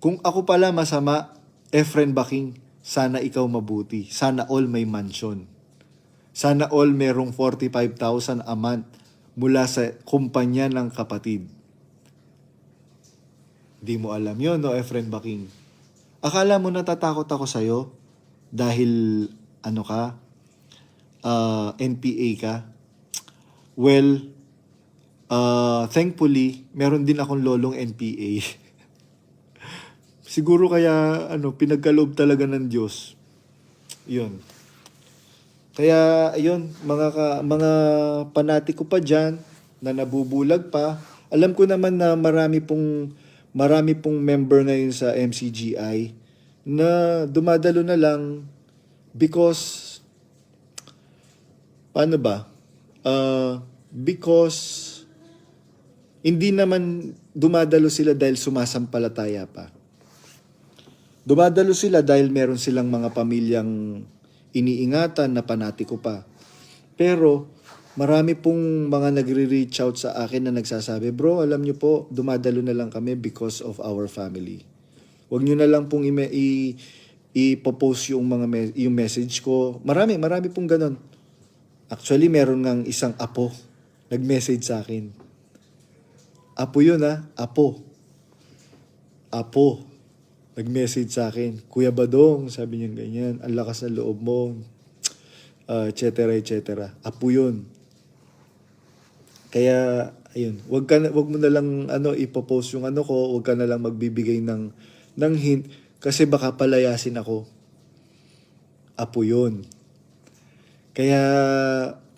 Kung ako pala masama, Efren Baking, sana ikaw mabuti. Sana all may mansion. Sana all merong 45,000 a month mula sa kumpanya ng kapatid. Di mo alam yon no, Efren Baking? Akala mo natatakot ako sa'yo dahil ano ka, ah, NPA ka? Well, uh, thankfully, meron din akong lolong NPA. Siguro kaya ano, pinagkaloob talaga ng Diyos. 'Yun. Kaya ayun, mga ka, mga panatiko pa diyan na nabubulag pa. Alam ko naman na marami pong marami pong member ngayon sa MCGI na dumadalo na lang because paano ba? Uh, because hindi naman dumadalo sila dahil sumasampalataya pa. Dumadalo sila dahil meron silang mga pamilyang iniingatan na panatiko pa. Pero marami pong mga nagre-reach out sa akin na nagsasabi, Bro, alam nyo po, dumadalo na lang kami because of our family. Huwag nyo na lang pong i- i- i-post yung mga me- yung message ko. Marami, marami pong ganon. Actually, meron ngang isang apo nag-message sa akin. Apo yun ha, apo. Apo. Nag-message sa akin. Kuya Badong, sabi niya ganyan, ang lakas ng loob mo, uh, et cetera, et cetera. Apo yun. Kaya, ayun, wag ka na, wag mo na lang ano ipopost yung ano ko, wag ka na lang magbibigay ng ng hint kasi baka palayasin ako. Apo yun. Kaya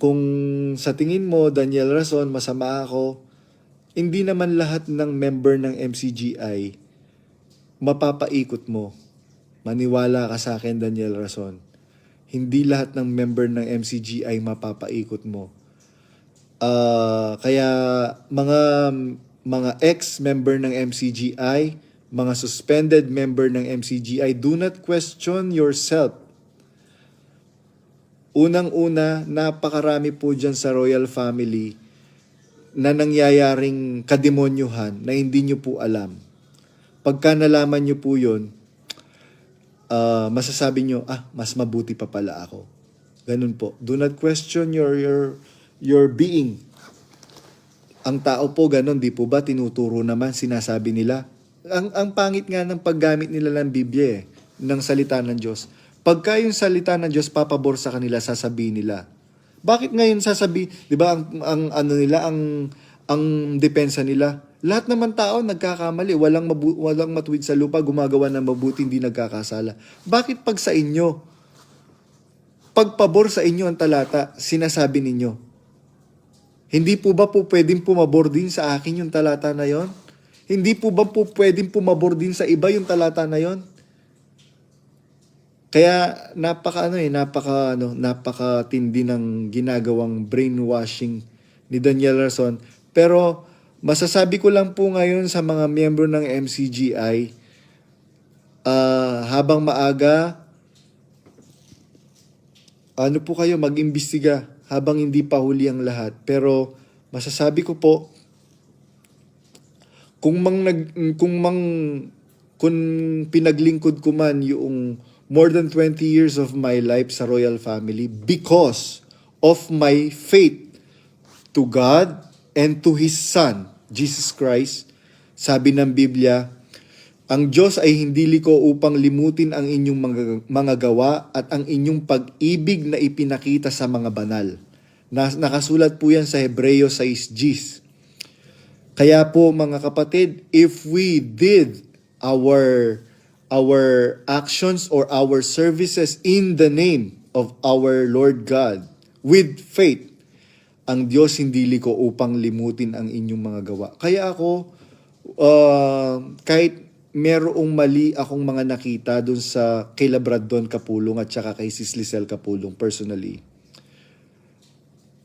kung sa tingin mo Daniel Rason masama ako, hindi naman lahat ng member ng MCGI mapapaikot mo. Maniwala ka sa akin Daniel Rason. Hindi lahat ng member ng MCGI mapapaikot mo. Ah, kaya mga mga ex-member ng MCGI, mga suspended member ng MCGI, do not question yourself. Unang-una, napakarami po dyan sa royal family na nangyayaring kademonyuhan na hindi nyo po alam. Pagka nalaman nyo po yun, ah, masasabi nyo, ah, mas mabuti pa pala ako. Ganun po. Do not question your, your, your being. Ang tao po ganun, di po ba tinuturo naman, sinasabi nila. Ang, ang pangit nga ng paggamit nila ng Biblia eh, ng salita ng Diyos. Pagka yung salita ng Diyos papabor sa kanila, sasabihin nila. Bakit ngayon sasabi, di ba, ang, ang ano nila, ang, ang depensa nila, lahat naman tao nagkakamali, walang, mabu- walang matuwid sa lupa, gumagawa ng mabuti, hindi nagkakasala. Bakit pag sa inyo, pagpabor sa inyo ang talata, sinasabi ninyo, hindi po ba po pwedeng pumabor din sa akin yung talata na yon? Hindi po ba po pwedeng pumabor din sa iba yung talata na yon? Kaya napaka ano eh, napaka ano, napaka tindi ng ginagawang brainwashing ni Daniel Rason. Pero masasabi ko lang po ngayon sa mga miyembro ng MCGI, ah, habang maaga, ano po kayo, mag-imbestiga habang hindi pa huli ang lahat. Pero masasabi ko po, kung mang nag kung mang kung pinaglingkod ko man yung more than 20 years of my life sa royal family because of my faith to God and to His Son, Jesus Christ, sabi ng Biblia, ang Diyos ay hindi liko upang limutin ang inyong mga, gawa at ang inyong pag-ibig na ipinakita sa mga banal. Nakasulat po yan sa Hebreo 6.10. Kaya po mga kapatid, if we did our our actions or our services in the name of our Lord God with faith, ang Diyos hindi liko upang limutin ang inyong mga gawa. Kaya ako, uh, kahit merong mali akong mga nakita dun sa kay Labradon Kapulong at saka kay Sis Kapulong personally,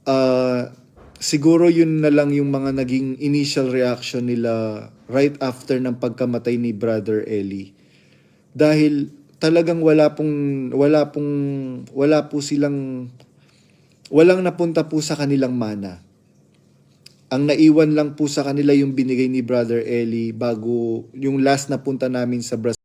uh, siguro yun na lang yung mga naging initial reaction nila right after ng pagkamatay ni Brother Eli. Dahil talagang wala pong wala pong wala po silang walang napunta po sa kanilang mana. ang naiwan lang po sa kanila yung binigay ni Brother Eli bago yung last na punta namin sa Brazil